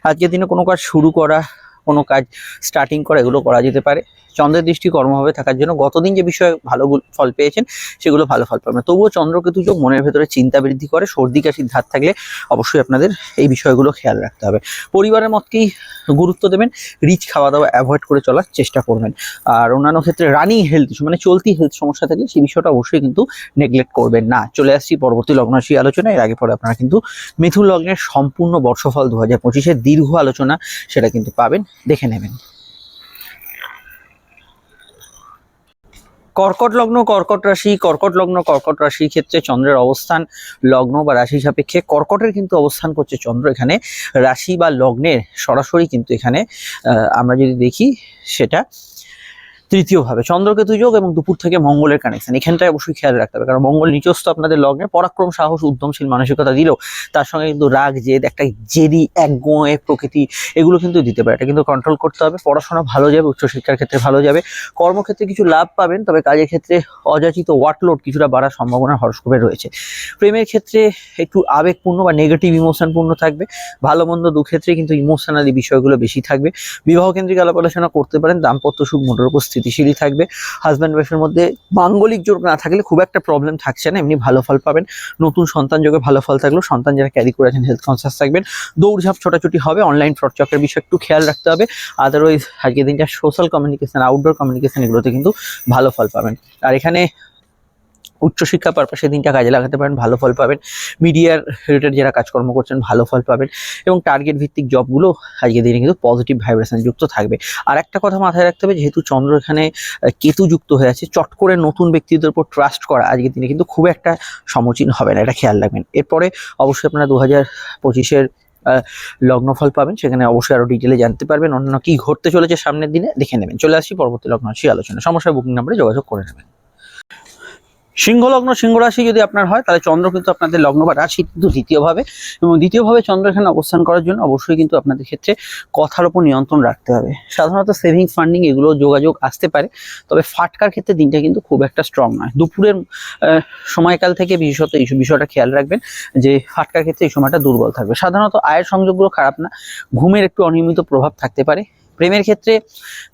আজকের দিনে কোনো কাজ শুরু করা কোনো কাজ স্টার্টিং করা এগুলো করা যেতে পারে। চন্দ্রের দৃষ্টি কর্মভাবে থাকার জন্য গতদিন যে বিষয়ে ভালো ফল পেয়েছেন, সেগুলো ভালো ফল পাবেন তবুও চন্দ্রকেতু যোগ মনের ভেতরে চিন্তা বৃদ্ধি করে, সর্দি কাশির ধার থাকলে অবশ্যই আপনাদের এই বিষয়গুলো খেয়াল রাখতে হবে। পরিবারের মতকেই গুরুত্ব দেবেন, রিচ খাওয়া দাওয়া অ্যাভয়েড করে চলার চেষ্টা করবেন। আর অন্যান্য ক্ষেত্রে রানিং হেলথ ইস্যু মানে চলতি হেলথ সমস্যা থাকলে সেই বিষয়টা অবশ্যই কিন্তু নেগলেক্ট করবেন না। চলে আসছি পরবর্তী লগ্নরাশি আলোচনা এর আগে পরে আপনারা কিন্তু মিথুন লগ্নের সম্পূর্ণ বর্ষফল দু হাজার পঁচিশের দীর্ঘ আলোচনা সেটা কিন্তু পাবেন, দেখে নেবেন। কর্কট লগ্ন, কর্কট রাশি, কর্কট লগ্ন, কর্কট রাশি ক্ষেত্রে চন্দ্রের অবস্থান, লগ্ন বা রাশি সাপেক্ষে কর্কটের কিন্তু অবস্থান করছে চন্দ্র এখানে। রাশি বা লগ্নের সরাসরি কিন্তু এখানে আমরা যদি দেখি সেটা তৃতীয়ভাবে, চন্দ্রকেতু যোগ এবং দুপুর থেকে মঙ্গলের কানেকশন এখানটায় অবশ্যই খেয়াল রাখতে হবে, কারণ মঙ্গল নিজস্ব আপনাদের লগ্নে, পরাক্রম, সাহস, উদ্যমশীল মানসিকতা দিলেও তার সঙ্গে কিন্তু রাগ, জেদ, একটা জেদি, একগোয়ে প্রকৃতি, এগুলো কিন্তু দিতে পারে। এটা কিন্তু কন্ট্রোল করতে হবে, পড়াশোনা ভালো যাবে, উচ্চশিক্ষার ক্ষেত্রে ভালো যাবে। কর্মক্ষেত্রে কিছু লাভ পাবেন, তবে কাজের ক্ষেত্রে অযাচিত ওয়ার্কলোড কিছুটা বাড়ার সম্ভাবনা হরস্কোপে রয়েছে। প্রেমের ক্ষেত্রে একটু আবেগপূর্ণ বা নেগেটিভ ইমোশনপূর্ণ থাকবে, ভালো, মন্দ, দুক্ষেত্রে কিন্তু ইমোশনালি বিষয়গুলো বেশি থাকবে। বিবাহ কেন্দ্রিক আলাপ আলোচনা করতে পারেন, দাম্পত্য সুখ মোটর উপর স্থিতিশীলই থাকবে। হাজব্যান্ড ওয়াইফের মধ্যে মাঙ্গলিক জোর না থাকলে খুব একটা প্রবলেম থাকছে না। এমনি ভালো ফল পাবেন। নতুন সন্তান যোগে ভালো ফল থাকলেও সন্তান যারা ক্যারি করেছেন হেলথ কনসিয়াস থাকবেন। দৌড়ঝাঁপ, ছোটাছুটি হবে। অনলাইন ফ্রড চক্রের বিষয়ে একটু খেয়াল রাখতে হবে। আদারওয়াইজ আজকের দিনটা সোশ্যাল কমিউনিকেশান আউটডোর কমিউনিকেশন এগুলোতে কিন্তু ভালো ফল পাবেন। আর এখানে উচ্চশিক্ষা পারপাসে দিনটা কাজে লাগাতে পারেন, ভালো ফল পাবেন। মিডিয়ার রিলেটেড যারা কাজকর্ম করছেন, ভালো ফল পাবেন। এবং টার্গেট ভিত্তিক জবগুলো আজকের দিনে কিন্তু পজিটিভ ভাইব্রেশন যুক্ত থাকবে। আর একটা কথা মাথায় রাখতে হবে, যেহেতু চন্দ্র এখানে কেতু যুক্ত হয়ে আছে, চট করে নতুন ব্যক্তিদের উপর ট্রাস্ট করা আজকের দিনে কিন্তু খুব একটা সমীচীন হবে না, এটা খেয়াল রাখবেন। এরপরে অবশ্যই আপনারা দু হাজার পঁচিশের লগ্নফল পাবেন, সেখানে অবশ্যই আরও ডিটেলে জানতে পারবেন অন্যান্য কি ঘটতে চলেছে সামনের দিনে, দেখে নেবেন। চলে আসছি পরবর্তী লগ্ন আলোচনা সমস্যা বুকিং নাম্বারে যোগাযোগ করে নেবেন। সিংহ লগ্ন সিংহ রাশি যদি আপনার হয়, তাহলে চন্দ্র কিন্তু আপনাদের লগ্ন বা রাশি কিন্তু দ্বিতীয়ভাবে এবং দ্বিতীয়ভাবে চন্দ্র এখানে অবস্থান করার জন্য অবশ্যই কিন্তু আপনাদের ক্ষেত্রে কথার উপর নিয়ন্ত্রণ রাখতে হবে। সাধারণত সেভিং ফান্ডিং এগুলো যোগাযোগ আসতে পারে, তবে ফাটকার ক্ষেত্রে দিনটা কিন্তু খুব একটা স্ট্রং নয়। দুপুরের সময়কাল থেকে বিশেষত এই বিষয়টা খেয়াল রাখবেন যে ফাটকার ক্ষেত্রে এই সময়টা দুর্বল থাকবে। সাধারণত আয়ের সংযোগগুলো খারাপ না, ঘুমের একটু অনিয়মিত প্রভাব থাকতে পারে প্রেমের ক্ষেত্রে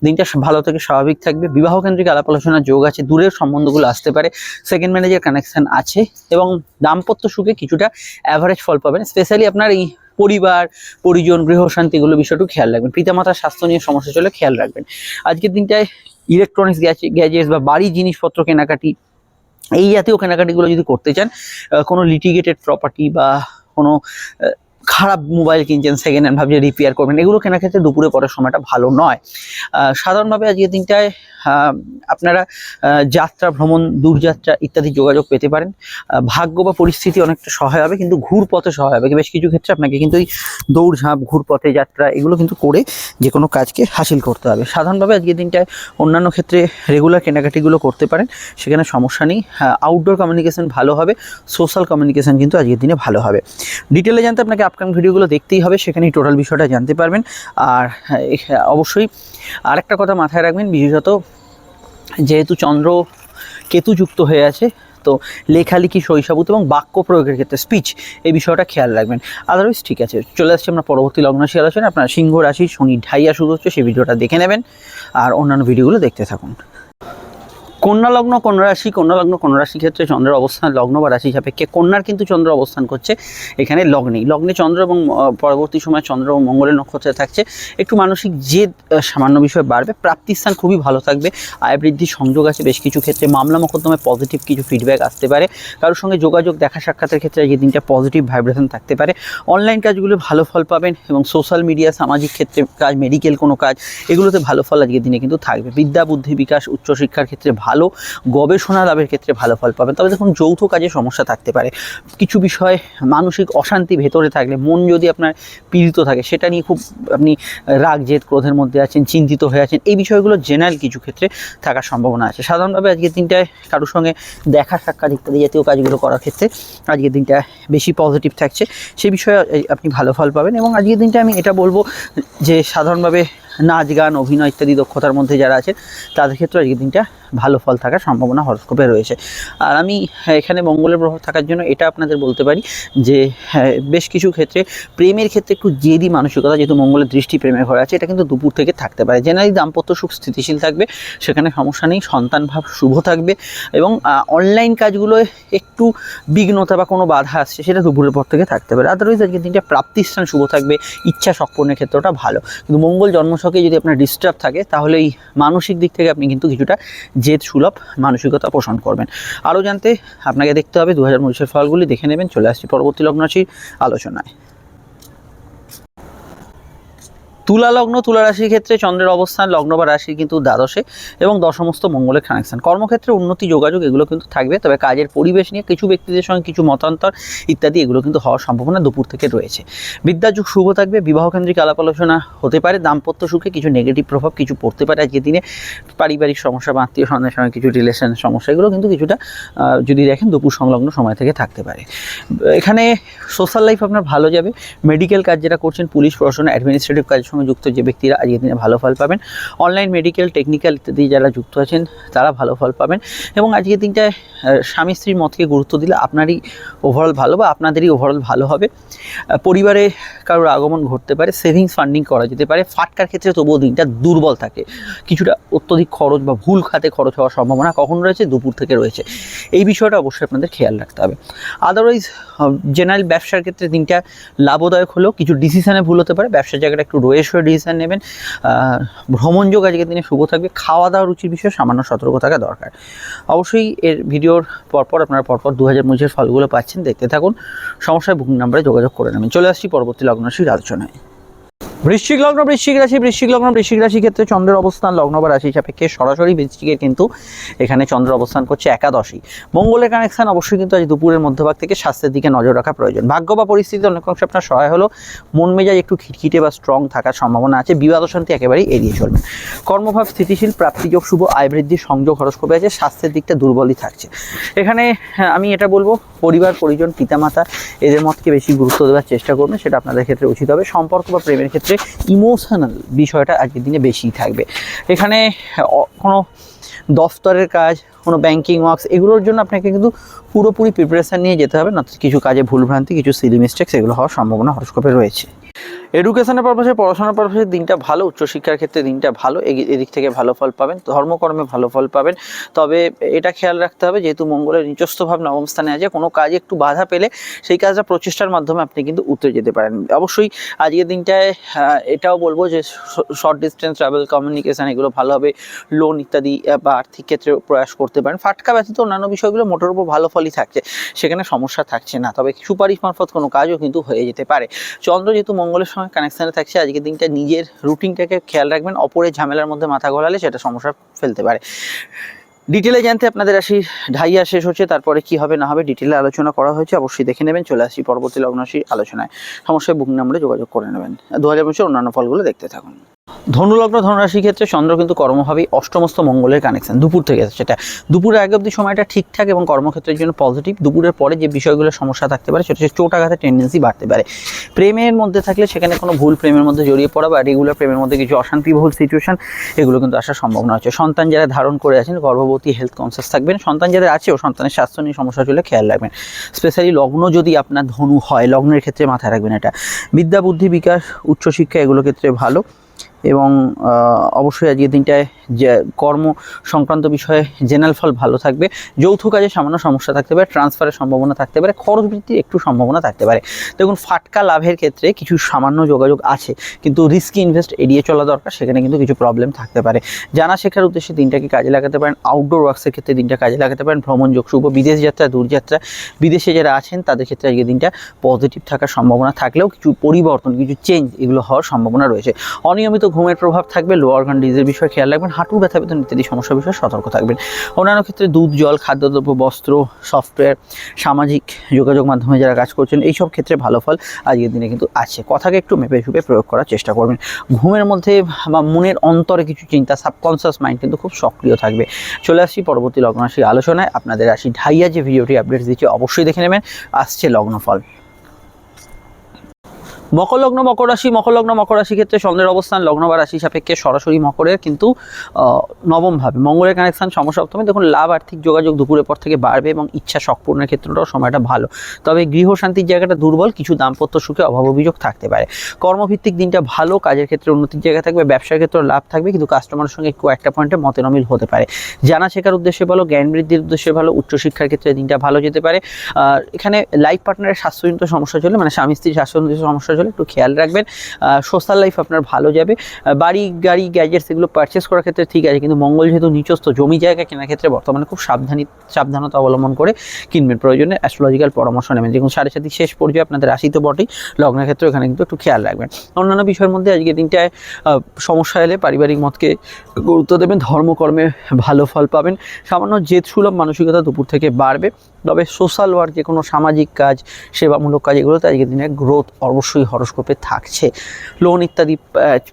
দিনটা ভালো থেকে স্বাভাবিক থাকবে। বিবাহ কেন্দ্রিক আলাপ আলোচনার যোগ আছে, দূরের সম্বন্ধগুলো আসতে পারে সেকেন্ড ম্যানেজের কানেকশন আছে এবং দাম্পত্য সুখে কিছুটা অ্যাভারেজ ফল পাবেন স্পেশালি আপনার এই পরিবার, পরিজন, গৃহশান্তি এগুলো বিষয়টু খেয়াল রাখবেন। পিতামাতার স্বাস্থ্য নিয়ে সমস্যা চলে খেয়াল রাখবেন। আজকের দিনটায় ইলেকট্রনিক্স গ্যাজেটস বা বাড়ি জিনিসপত্র কেনাকাটি, এই জাতীয় কেনাকাটিগুলো যদি করতে চান কোনো লিটিগেটেড প্রপার্টি বা কোনো খারাপ মোবাইল কিনছেন সেকেন্ড হ্যান্ড ভাবছে রিপেয়ার করবেন। এগুলো কেনার ক্ষেত্রে দুপুরে পরের সময়টা ভালো নয়। সাধারণভাবে আজকের দিনটায় আপনারা যাত্রা, ভ্রমণ, দূরযাত্রা ইত্যাদি যোগাযোগ পেতে পারেন। ভাগ্য বা পরিস্থিতি অনেকটা সহায় হবে, কিন্তু ঘুরপথে সহায় হবে। বেশ কিছু ক্ষেত্রে আপনাকে কিন্তু এই দৌড়ঝাঁপ, ঘুরপথে যাত্রা, এগুলো কিন্তু করে যে কোনো কাজকে হাসিল করতে হবে। সাধারণভাবে আজকের দিনটায় অন্যান্য ক্ষেত্রে রেগুলার কেনাকাটিগুলো করতে পারেন, সেখানে সমস্যা নেই। আউটডোর কমিউনিকেশন ভালো হবে সোশ্যাল কমিউনিকেশন কিন্তু আজকের দিনে ভালো হবে। ডিটেলে জানতে আপনাকে আপকামিং ভিডিওগুলো দেখতেই হবে, সেখানেই টোটাল বিষয়টা জানতে পারবেন। আর অবশ্যই আরেকটা কথা মাথায় রাখবেন, বিশেষত যেহেতু চন্দ্র কেতু যুক্ত হয়ে আছে, তো লেখালেখি, শৈশবুত এবং বাক্য প্রয়োগের ক্ষেত্রে স্পিচ এই বিষয়টা খেয়াল রাখবেন। আদারওয়াইজ ঠিক আছে, চলে আসছে আমরা পরবর্তী লগ্নরাশি আলোচনা আপনার সিংহ রাশি, শনি, ঢাইয়া শুরু হচ্ছে, সেই ভিডিওটা দেখে নেবেন। আর অন্যান্য ভিডিওগুলো দেখতে থাকুন। কন্যা লগ্ন, কন্যা রাশি, কন্যা লগ্ন, কন্যা রাশি ক্ষেত্রে চন্দ্রের অবস্থান লগ্ন বা রাশি সাপেক্ষে। কন্যার কিন্তু চন্দ্র অবস্থান করছে এখানে লগ্নেই লগ্নে চন্দ্র এবং পরবর্তী সময় চন্দ্র এবং মঙ্গলের নক্ষত্রে থাকছে। একটু মানসিক জেদ সামান্য বিষয় বাড়বে। প্রাপ্তির স্থান খুবই ভালো থাকবে। আয় বৃদ্ধির সংযোগ আছে বেশ কিছু ক্ষেত্রে। মামলা মোকদ্দমায় পজিটিভ কিছু ফিডব্যাক আসতে পারে। কারোর সঙ্গে যোগাযোগ, দেখা সাক্ষাতের ক্ষেত্রে এই দিনটা পজিটিভ ভাইব্রেশন থাকতে পারে। অনলাইন কাজগুলো ভালো ফল পাবেন এবং সোশ্যাল মিডিয়া সামাজিক ক্ষেত্রে কাজ মেডিকেল কোনো কাজ, এগুলোতে ভালো ফল আজকের দিনে কিন্তু থাকবে। বিদ্যা, বুদ্ধি বিকাশ, উচ্চশিক্ষার ক্ষেত্রে ভালো গবেষণা লাভের ক্ষেত্রে ভালো ফল পাবেন। তবে দেখুন, যৌথ কাজে সমস্যা থাকতে পারে। কিছু বিষয় মানসিক অশান্তি ভেতরে থাকলে, মন যদি আপনার পীড়িত থাকে, সেটা নিয়ে খুব আপনি রাগ, জেদ, ক্রোধের মধ্যে আছেন, চিন্তিত হয়ে আছেন, এই বিষয়গুলো জেনারেল কিছু ক্ষেত্রে থাকার সম্ভাবনা আছে। সাধারণভাবে আজকের দিনটায় কারোর সঙ্গে দেখা, সাক্ষাৎ ইত্যাদি জাতীয় কাজগুলো করার ক্ষেত্রে আজকের দিনটা বেশি পজিটিভ থাকছে। সেই বিষয়ে আপনি ভালো ফল পাবেন এবং আজকের দিনটা আমি এটা বলব যে, সাধারণভাবে নাচ গান অভিনয় ইত্যাদি দক্ষতার মধ্যে যারা আছে তাদের ক্ষেত্রে আজকের দিনটা ভালো ফল থাকার সম্ভাবনা হরস্কোপে রয়েছে। আর আমি এখানে মঙ্গলের প্রভাব থাকার জন্য এটা আপনাদের বলতে পারি যে হ্যাঁ, বেশ কিছু ক্ষেত্রে প্রেমের ক্ষেত্রে একটু জেদি মানসিকতা যেহেতু মঙ্গলের দৃষ্টি প্রেমের ঘরে আছে এটা কিন্তু দুপুর থেকে থাকতে পারে। জেনারেলি দাম্পত্য সুখ স্থিতিশীল থাকবে সেখানে সমস্যা নেই সন্তান ভাব শুভ থাকবে এবং অনলাইন কাজগুলোয় একটু বিঘ্নতা বা কোনো বাধা আসছে সেটা দুপুরের পর থেকে থাকতে পারে। আদারওয়াইজ আজকে দিনটা প্রাপ্তিস্থান শুভ থাকবে ইচ্ছা সম্পূর্ণের ক্ষেত্রটা ভালো। কিন্তু মঙ্গল জন্মছকে যদি আপনার ডিস্টার্ব থাকে, তাহলে এই মানসিক দিক থেকে আপনি কিন্তু কিছুটা জেদ সুলভ মানসিকতা পোষণ করবেন। আরও জানতে আপনাকে দেখতে হবে দু হাজার ফলগুলি দেখে নেবেন। চলে আসছি পরবর্তী লগ্নরাশির আলোচনায়। তুলা লগ্ন, তুলা রাশির ক্ষেত্রে চন্দ্রের অবস্থান, লগ্ন বা রাশি কিন্তু দ্বাদশে এবং দশমস্ত মঙ্গলের কানেকশন কর্মক্ষেত্রে উন্নতি, যোগাযোগ, এগুলো কিন্তু থাকবে। তবে কাজের পরিবেশ নিয়ে কিছু ব্যক্তিদের সঙ্গে কিছু মতান্তর ইত্যাদি এগুলো কিন্তু হওয়ার সম্ভাবনা দুপুর থেকে রয়েছে। বিদ্যাযুগ শুভ থাকবে, বিবাহকেন্দ্রিক আলাপ আলোচনা হতে পারে, দাম্পত্য সুখে কিছু নেগেটিভ প্রভাব কিছু পড়তে পারে আজকের দিনে। পারিবারিক সমস্যা বা আত্মীয় স্বজনের সঙ্গে কিছু রিলেশন সমস্যা, এগুলো কিন্তু কিছুটা যদি দেখেন দুপুর সংলগ্ন সময় থেকে থাকতে পারে। এখানে সোশ্যাল লাইফ আপনার ভালো যাবে। মেডিকেল কাজ যেটা করছেন, পুলিশ, প্রশাসন অ্যাডমিনিস্ট্রেটিভ কাজের সঙ্গে যুক্ত যে ব্যক্তিরা আজকের দিনে ভালো ফল পাবেন। অনলাইন মেডিকেল টেকনিক্যাল ইত্যাদি যারা যুক্ত আছেন, তারা ভালো ফল পাবেন। এবং আজকের দিনটায় স্বামী স্ত্রীর মতকে গুরুত্ব দিলে আপনারই ওভারঅল ভালো বা আপনাদেরই ওভারঅল ভালো হবে। পরিবারে কারোর আগমন ঘটতে পারে সেভিংস ফান্ডিং করা যেতে পারে। ফাটকার ক্ষেত্রে তবুও দিনটা দুর্বল থাকে। কিছুটা অত্যধিক খরচ বা ভুল খাতে খরচ হওয়ার সম্ভাবনা কখন রয়েছে, দুপুর থেকে রয়েছে। এই বিষয়টা অবশ্যই আপনাদের খেয়াল রাখতে হবে। আদারওয়াইজ জেনারেল ব্যবসার ক্ষেত্রে দিনটা লাভদায়ক হলেও কিছু ডিসিশনে ভুল হতে পারে। ব্যবসার জায়গাটা একটু রয়ে সয়ে ডিসিশন নেবেন। ভ্রমণযোগ আজকের দিনে শুভ থাকবে। খাওয়া দাওয়া রুচির বিষয়ে সামান্য সতর্ক থাকা দরকার। অবশ্যই এর ভিডিওর পরপর আপনারা পরপর দু হাজার মুজের ফলগুলো পাচ্ছেন। দেখতে থাকুন। সমস্যায় বুকিং নাম্বারে যোগাযোগ করে নেবেন। চলে আসছি পরবর্তী লগ্নশীর আলোচনায়। বৃশ্চিক লগ্ন বৃশ্চিক রাশি বৃশ্চিক লগ্ন বৃশ্চিক রাশি ক্ষেত্রে চন্দ্রের অবস্থান লগ্ন বা রাশি সাপেক্ষে সরাসরি বৃশ্চিকের কিন্তু এখানে চন্দ্র অবস্থান করছে একাদশী। মঙ্গলের কানেকশান অবশ্যই কিন্তু আজ দুপুরের মধ্যভাগ থেকে স্বাস্থ্যের দিকে নজর রাখা প্রয়োজন। ভাগ্য বা পরিস্থিতি অনেকাংশে আপনার সহায় হলো। মন মেজাজ একটু খিটখিটে বা স্ট্রং থাকার সম্ভাবনা আছে। বিবাদ অশান্তি একেবারেই এড়িয়ে চলবে। কর্মভাব স্থিতিশীল প্রাপ্তিযোগ শুভ আয় বৃদ্ধির সংযোগ হরস্কোপে আছে স্বাস্থ্যের দিকটা দুর্বলই থাকছে। এখানে হ্যাঁ, আমি এটা বলব পরিবার, পরিজন, পিতামাতা এদের মতকে বেশি গুরুত্ব দেওয়ার চেষ্টা করবেন সেটা আপনাদের ক্ষেত্রে উচিত হবে। সম্পর্ক বা প্রেমের ক্ষেত্রে ইমোশনাল বিষয়টা আজকের দিনে বেশি থাকবে। এখানে কোনো দফতরের কাজ, কোনো ব্যাঙ্কিং ওয়ার্কস এগুলোর জন্য আপনাকে কিন্তু পুরোপুরি প্রিপারেশান নিয়ে যেতে হবে, না কিছু কাজে ভুলভ্রান্তি কিছু সিলি মিস্টেক্স এগুলো হওয়ার সম্ভাবনা হরস্কোপে রয়েছে। এডুকেশনের পারপাসে, পড়াশোনার পারপাসে দিনটা ভালো, উচ্চশিক্ষার ক্ষেত্রে দিনটা ভালো এদিক থেকে ভালো ফল পাবেন, ধর্মকর্মে ভালো ফল পাবেন। তবে এটা খেয়াল রাখতে হবে, যেহেতু মঙ্গলের নিজস্ব ভাব নবম স্থানে আছে, কোনো কাজে একটু বাধা পেলে সেই কাজটা প্রচেষ্টার মাধ্যমে আপনি কিন্তু উত্তরে যেতে পারেন। অবশ্যই আজকের দিনটায় এটাও বলব যে শর্ট ডিস্টেন্স ট্রাভেল কমিউনিকেশান এগুলো ভালো হবে লোন ইত্যাদি বা আর্থিক ক্ষেত্রে প্রয়াস করতে পারেন। ফাটকা ব্যতীত অন্যান্য বিষয়গুলো মোটর উপর ভালো ফলই থাকছে, সেখানে সমস্যা থাকছে না। তবে সুপারিশ মারফত কোনো কাজও কিন্তু হয়ে যেতে পারে। চন্দ্র যেহেতু মঙ্গলের সঙ্গে কানেকশানে থাকছে, আজকের দিনটা নিজের রুটিনটাকে খেয়াল রাখবেন, অপরের ঝামেলার মধ্যে মাথা গলালে সেটা সমস্যা ফেলতে পারে। ডিটেলে জানতে আপনাদের আসি ঢাইয়া শেষ হচ্ছে, তারপরে কি হবে না হবে ডিটেলে আলোচনা করা হয়েছে, অবশ্যই দেখে নেবেন, চলে আসি পরবর্তী লগ্নশীর আলোচনায়। সমস্যায় বুকিং নাম্বারে যোগাযোগ করে নেবেন। দু হাজার অন্যান্য ফলগুলো দেখতে থাকুন। ধনুলগ্ন ধনুরাশির ক্ষেত্রে চন্দ্র কিন্তু কর্মভাবে অষ্টমস্ত মঙ্গলের কানেকশন দুপুর থেকে সেটা দুপুরের আগে অবধি সময়টা ঠিকঠাক এবং কর্মক্ষেত্রের জন্য পজিটিভ দুপুরের পরে যে বিষয়গুলো সমস্যা থাকতে পারে, সেটা হচ্ছে চোটাঘাতের টেন্ডেন্সি বাড়তে পারে। প্রেমের মধ্যে থাকলে সেখানে কোনো ভুল প্রেমের মধ্যে জড়িয়ে পড়া বা রেগুলার প্রেমের মধ্যে কিছু অশান্তিবহুল সিচুয়েশন এগুলো কিন্তু আসার সম্ভাবনা আছে। সন্তান যারা ধারণ করে আছেন, গর্ভবতী হেলথ কনসিয়াস থাকবেন। সন্তান যাদের আছেও সন্তানের স্বাস্থ্য নিয়ে সমস্যা চলে খেয়াল রাখবেন। স্পেশালি লগ্ন যদি আপনার ধনু হয়, লগ্নের ক্ষেত্রে মাথায় রাখবেন এটা। বিদ্যা, বুদ্ধি, বিকাশ, উচ্চশিক্ষা, এগুলো ক্ষেত্রে ভালো। এবং অবশ্যই আজকের দিনটায় যে কর্ম সংক্রান্ত বিষয়ে জেনারেল ফল ভালো থাকবে। যৌথ কাজে সামান্য সমস্যা থাকতে পারে, ট্রান্সফারের সম্ভাবনা থাকতে পারে খরচ বৃদ্ধির একটু সম্ভাবনা থাকতে পারে। দেখুন, ফাটকা লাভের ক্ষেত্রে কিছু সামান্য যোগাযোগ আছে, কিন্তু রিস্কি ইনভেস্ট এড়িয়ে চলা দরকার, সেখানে কিন্তু কিছু প্রবলেম থাকতে পারে। জানা শেখার উদ্দেশ্যে দিনটাকে কাজে লাগাতে পারেন আউটডোর ওয়ার্কসের ক্ষেত্রে দিনটা কাজে লাগাতে পারেন, ভ্রমণ যোগ শুভ বিদেশ যাত্রা, দূরযাত্রা, বিদেশে যারা আছেন, তাদের ক্ষেত্রে আজকে দিনটা পজিটিভ থাকার সম্ভাবনা থাকলেও কিছু পরিবর্তন, কিছু চেঞ্জ এগুলো হওয়ার সম্ভাবনা রয়েছে। অনিয়মিত ঘুমের প্রভাব থাকবে লোয়ার ডিজের বিষয়ে খেয়াল রাখবেন, হাঁটুর ব্যথা বেতন ইত্যাদি সমস্যার বিষয়ে সতর্ক থাকবেন। অন্যান্য ক্ষেত্রে দুধ, জল, খাদ্যদ্রব্য, বস্ত্র সফটওয়্যার সামাজিক যোগাযোগ মাধ্যমে যারা কাজ করছেন, এইসব ক্ষেত্রে ভালো ফল আজকের দিনে কিন্তু আছে। কথাকে একটু মেপে ঝুপে প্রয়োগ করার চেষ্টা করবেন। ঘুমের মধ্যে বা মনের অন্তরে কিছু চিন্তা সাবকনসিয়াস মাইন্ড কিন্তু খুব সক্রিয় থাকবে। চলে আসছি পরবর্তী লগ্ন রাশি আলোচনায়। আপনাদের রাশি ঢাইয়া যে ভিডিওটি আপডেট দিচ্ছে, অবশ্যই দেখে নেবেন। আসছে লগ্নফল। মকর লগ্ন মকর রাশি মকর লগ্ন মকর রাশি ক্ষেত্রে চন্দ্রের অবস্থান লগ্ন বা রাশি সাপেক্ষে সরাসরি মকরের কিন্তু নবমভাবে। মঙ্গলের কানেকশন সমসপ্তমে। দেখুন, লাভ, আর্থিক যোগাযোগ দুপুরের পর থেকে বাড়বে এবং ইচ্ছা শখ পূরণের ক্ষেত্রটাও সময়টা ভালো। তবে গৃহ শান্তির জায়গাটা দুর্বল, কিছু দাম্পত্য সুখে অভাব অভিযোগ থাকতে পারে। কর্মভিত্তিক দিনটা ভালো, কাজের ক্ষেত্রে উন্নতির জায়গা থাকবে, ব্যবসার ক্ষেত্রে লাভ থাকবে, কিন্তু কাস্টমারের সঙ্গে একটা পয়েন্টে মতের অমিল হতে পারে। জানা শেখার উদ্দেশ্যে ভালো জ্ঞান বৃদ্ধির উদ্দেশ্যে ভালো উচ্চশিক্ষার ক্ষেত্রে দিনটা ভালো যেতে পারে। এখানে লাইফ পার্টনারের স্বাস্থ্যজনিত সমস্যা চলে মানে স্বামী স্ত্রীর স্বাস্থ্যজনিত সমস্যা চলে একটু খেয়াল রাখবেন। সোশ্যাল লাইফ আপনার ভালো যাবে। বাড়ি, গাড়ি গ্যাজেটস এগুলো পারচেস করার ক্ষেত্রে ঠিক আছে, কিন্তু মঙ্গল যেহেতু নিচস্থ, জমি জায়গা কেনার ক্ষেত্রে বর্তমানে খুব সাবধানী, সাবধানতা অবলম্বন করে কিনবেন। প্রয়োজনে অ্যাস্ট্রোলজিক্যাল পরামর্শ নেবেন। দেখুন, সাড়ে সাথী শেষ পর্যায়ে আপনাদের রাশি তো বটেই। লগ্নের ক্ষেত্রে এখানে কিন্তু একটু খেয়াল রাখবেন। অন্যান্য বিষয়ের মধ্যে আজকে দিনটায় সমস্যা এলে পারিবারিক মতকে গুরুত্ব দেবেন। ধর্মকর্মে ভালো ফল পাবেন। সামান্য জেদ সুলভ মানসিকতা দুপুর থেকে বাড়বে। তবে সোশ্যাল ওয়ার্ক যে কোনো সামাজিক কাজ, সেবামূলক কাজ, এগুলোতে আজকের দিনে গ্রোথ অবশ্যই হরস্কোপে থাকছে। লোন ইত্যাদি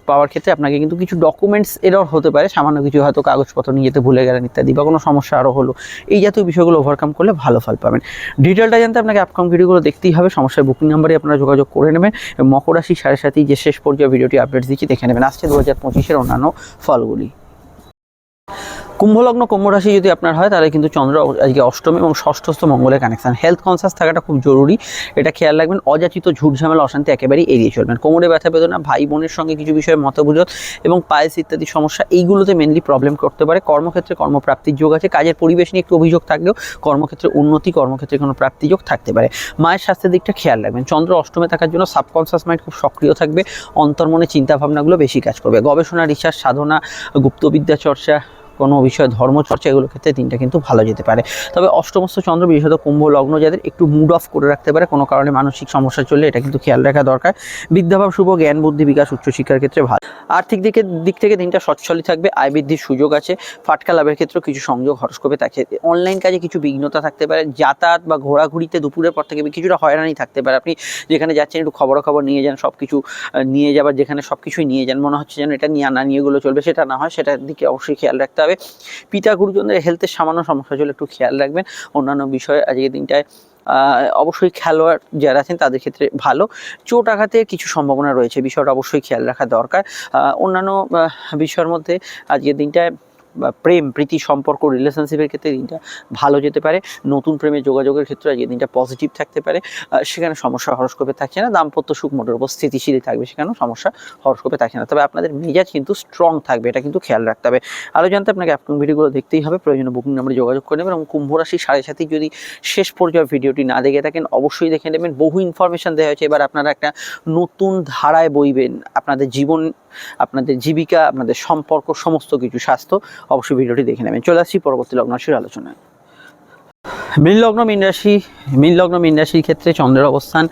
পাওয়ার ক্ষেত্রে আপনাকে কিন্তু কিছু ডকুমেন্টস এরর হতে পারে, সামান্য কিছু হয়তো কাগজপত্র নিয়ে যেতে ভুলে গেলেন ইত্যাদি বা কোনো সমস্যা আরও হলো। এই জাতীয় বিষয়গুলো ওভারকাম করলে ভালো ফল পাবেন। ডিটেলটা জানতে আপনাকে আপকাম ভিডিওগুলো দেখতেই হবে, সমস্যার বুকিং নাম্বারে আপনারা যোগাযোগ করে নেবেন। এবং মকর রাশি সাড়ে সাথেই যে শেষ পর্যায়ে ভিডিওটি আপডেট দিচ্ছি, দেখে নেবেন। আসছে দু হাজার পঁচিশের অন্যান্য ফলগুলি। কুম্ভলগ্ন কুম্ভ রাশি যদি আপনার হয়, তাহলে কিন্তু চন্দ্র আজকে অষ্টম এবং ষষ্ঠস্থ মঙ্গলের কানেকশন হেলথ কনসাস থাকাটা খুব জরুরি। এটা খেয়াল রাখবেন, অযাচিত ঝুট ঝামেলা, অশান্তি একেবারেই এড়িয়ে চলবেন। কোমরে ব্যথা বেদনা, ভাই বোনের সঙ্গে কিছু বিষয়ে মতবিরোধ এবং পায়েস ইত্যাদি সমস্যা, এইগুলোতে মেনলি প্রবলেম করতে পারে। কর্মক্ষেত্রে কর্মপ্রাপ্তির যোগ আছে, কাজের পরিবেশ নিয়ে একটু অভিযোগ থাকলেও কর্মক্ষেত্রে উন্নতি, কর্মক্ষেত্রে কোনো প্রাপ্তি যোগ থাকতে পারে। মায়ের স্বাস্থ্যের দিকটা খেয়াল রাখবেন। চন্দ্র অষ্টমে থাকার জন্য সাবকনসাস মাইন্ড খুব সক্রিয় থাকবে, অন্তর্মনে চিন্তাভাবনাগুলো বেশি কাজ করবে। গবেষণা রিসার্চ সাধনা, গুপ্তবিদ্যা চর্চা কোনো বিষয়ে ধর্মচর্চা এগুলোর ক্ষেত্রে দিনটা কিন্তু ভালো যেতে পারে। তবে অষ্টমস্ত চন্দ্র, বিশেষত কুম্ভ, লগ্ন যাদের একটু মুড অফ করে রাখতে পারে, কোনো কারণে মানসিক সমস্যা চললে এটা কিন্তু খেয়াল রাখা দরকার। বিদ্যাভাব শুভ, জ্ঞান, বুদ্ধি বিকাশ উচ্চশিক্ষার ক্ষেত্রে ভালো। আর্থিক দিকে, দিক থেকে দিনটা সচ্ছলই থাকবে, আয় বৃদ্ধির সুযোগ আছে। ফাটকা লাভের ক্ষেত্রেও কিছু সংযোগ হরস্কোপে থাকে। অনলাইন কাজে কিছু বিঘ্নতা থাকতে পারে, যাতায়াত বা ঘোরাঘুরিতে দুপুরের পর থেকে কিছুটা হয়রানি থাকতে পারে। আপনি যেখানে যাচ্ছেন, একটু খবরাখবর নিয়ে যান সব কিছু নিয়ে যাবার যেখানে সব কিছুই নিয়ে যান, মনে হচ্ছে যেন এটা নিয়ে, না নিয়েগুলো চলবে, সেটা না হয়, সেটার দিকে অবশ্যই খেয়াল রাখতে হবে। পিতা গুরুজনদের হেলথের সামান্য সমস্যা হলে একটু খেয়াল রাখবেন। অন্যান্য বিষয়ে আজকের দিনটায় অবশ্যই খেলোয়াড় যারা আছেন তাদের ক্ষেত্রে ভালো। চোট আঘাতে কিছু সম্ভাবনা রয়েছে, বিষয়টা অবশ্যই খেয়াল রাখা দরকার। অন্যান্য বিষয়ের মধ্যে আজকের দিনটায় প্রেম, প্রীতি সম্পর্ক রিলেশনশিপের ক্ষেত্রে দিনটা ভালো যেতে পারে। নতুন প্রেমের যোগাযোগের ক্ষেত্রে আজকের দিনটা পজিটিভ থাকতে পারে। সেখানে সমস্যা হরস্কোপে থাকছে না। দাম্পত্য সুখ মোটের উপর স্থিতিশীল থাকবে, সেখানেও সমস্যা হরস্কোপে থাকছে না। তবে আপনাদের মেজাজ কিন্তু স্ট্রং থাকবে, এটা কিন্তু খেয়াল রাখতে হবে। আরও জানতে আপনাকে আপকামিং ভিডিওগুলো দেখতেই হবে। প্রয়োজনীয় বুকিং নাম্বারে যোগাযোগ করে নেবেন এবং কুম্ভ রাশি সাড়ে সাথে যদি শেষ পর্যায়ে ভিডিওটি না দেখে থাকেন, অবশ্যই দেখে নেবেন। বহু ইনফরমেশন দেওয়া হয়েছে। এবার আপনারা একটা নতুন ধারায় বইবেন। আপনাদের জীবন, আপনাদের জীবিকা, আপনাদের সম্পর্ক, সমস্ত কিছু, স্বাস্থ্য অবশ্যই ভিডিওটি দেখে নেবেন। চলে আসছি পরবর্তী লগ্নাশীর আলোচনায়। মীন লগ্ন মীন রাশি মীন লগ্ন মীন রাশির ক্ষেত্রে চন্দ্রের অবস্থান,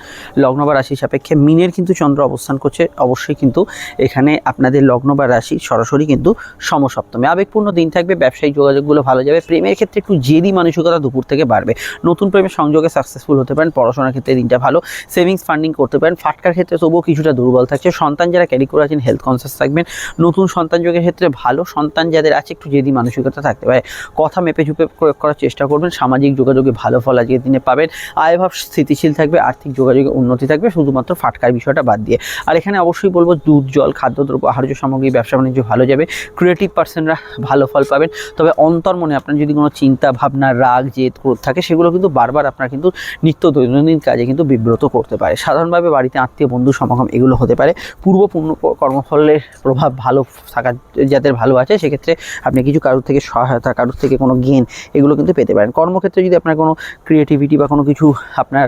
লগ্ন বা রাশি সাপেক্ষে মিনের কিন্তু চন্দ্র অবস্থান করছে। অবশ্যই কিন্তু এখানে আপনাদের লগ্ন বা রাশি সরাসরি কিন্তু সমসপ্তমে। আবেগপূর্ণ দিন থাকবে, ব্যবসায়িক যোগাযোগগুলো ভালো যাবে, প্রেমের ক্ষেত্রে একটু জেদি মানসিকতা দুপুর থেকে বাড়বে। নতুন প্রেমের সংযোগে সাকসেসফুল হতে পারেন, পড়াশোনার ক্ষেত্রে দিনটা ভালো সেভিংস ফান্ডিং করতে পারেন, ফাটকার ক্ষেত্রে তবুও কিছুটা দুর্বল থাকছে। সন্তান যারা ক্যারি করে আছেন হেলথ কনসিয়াস থাকবেন। নতুন সন্তান যোগের ক্ষেত্রে ভালো সন্তান যাদের আছে, একটু জেদি মানসিকতা থাকতে পারে। কথা মেপে ঝুপে প্রয়োগ করার চেষ্টা করবেন, সামাজিক যোগাযোগ যোগাযোগে ভালো ফল আজকের দিনে পাবেন। আয়ভাব স্থিতিশীল থাকবে, আর্থিক যোগাযোগে উন্নতি থাকবে, শুধুমাত্র ফাটকার বিষয়টা বাদ দিয়ে। আর এখানে অবশ্যই বলব, দুধ, জল, খাদ্যদ্রব্য, আহার্য সামগ্রী, ব্যবসা বাণিজ্য ভালো যাবে। ক্রিয়েটিভ পার্সনরা ভালো ফল পাবেন। তবে অন্তর মনে আপনার যদি কোনো চিন্তা, ভাবনা, রাগ, জেদ, ক্রোধ থাকে, সেগুলো কিন্তু বারবার আপনার কিন্তু নিত্য দৈনন্দিন কাজে কিন্তু বিব্রত করতে পারে। সাধারণভাবে বাড়িতে আত্মীয়, বন্ধু, সমাগম এগুলো হতে পারে। পূর্ব পূর্ণ কর্মফলের প্রভাব ভালো থাকার যাদের ভালো আছে, সেক্ষেত্রে আপনি কিছু কারোর থেকে সহায়তা, কারোর থেকে কোনো গেন এগুলো কিন্তু পেতে পারেন। কর্মক্ষেত্রে যদি আপনার কোনো ক্রিয়েটিভিটি বা কোনো কিছু আপনার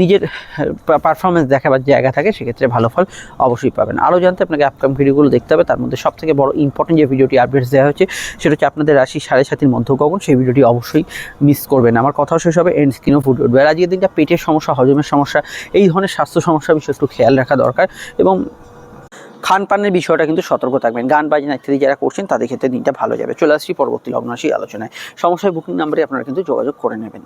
নিজের পারফরমেন্স দেখাবার জায়গা থাকে সেক্ষেত্রে ভালো ফল অবশ্যই পাবেন। আরও জানতে আপনাকে আপকাম ভিডিওগুলো দেখতে হবে, তার মধ্যে সবথেকে বড় ইম্পর্টেন্ট যে ভিডিওটি আপডেটস দেওয়া হচ্ছে সেটা হচ্ছে আপনাদের রাশি সাড়ে সাতির মধ্য কখন সেই ভিডিওটি অবশ্যই মিস করবেন। আমার কথাও শেষ হবে এন্ড স্ক্রিনও ফুটে উঠবে। আর আজকের দিনটা পেটের সমস্যা, হজমের সমস্যা, এই ধরনের স্বাস্থ্য সমস্যা বিষয়ে একটু খেয়াল রাখা দরকার এবং খান পানের বিষয়টা কিন্তু সতর্ক থাকবেন। গান বাজনা ইত্যাদি যারা করছেন, তাদের ক্ষেত্রে দিনটা ভালো যাবে। চলে আসছি পরবর্তী লগ্ন রাশি আলোচনায়। সমস্যায় বুকিং নাম্বারে আপনারা কিন্তু যোগাযোগ করে নেবেন।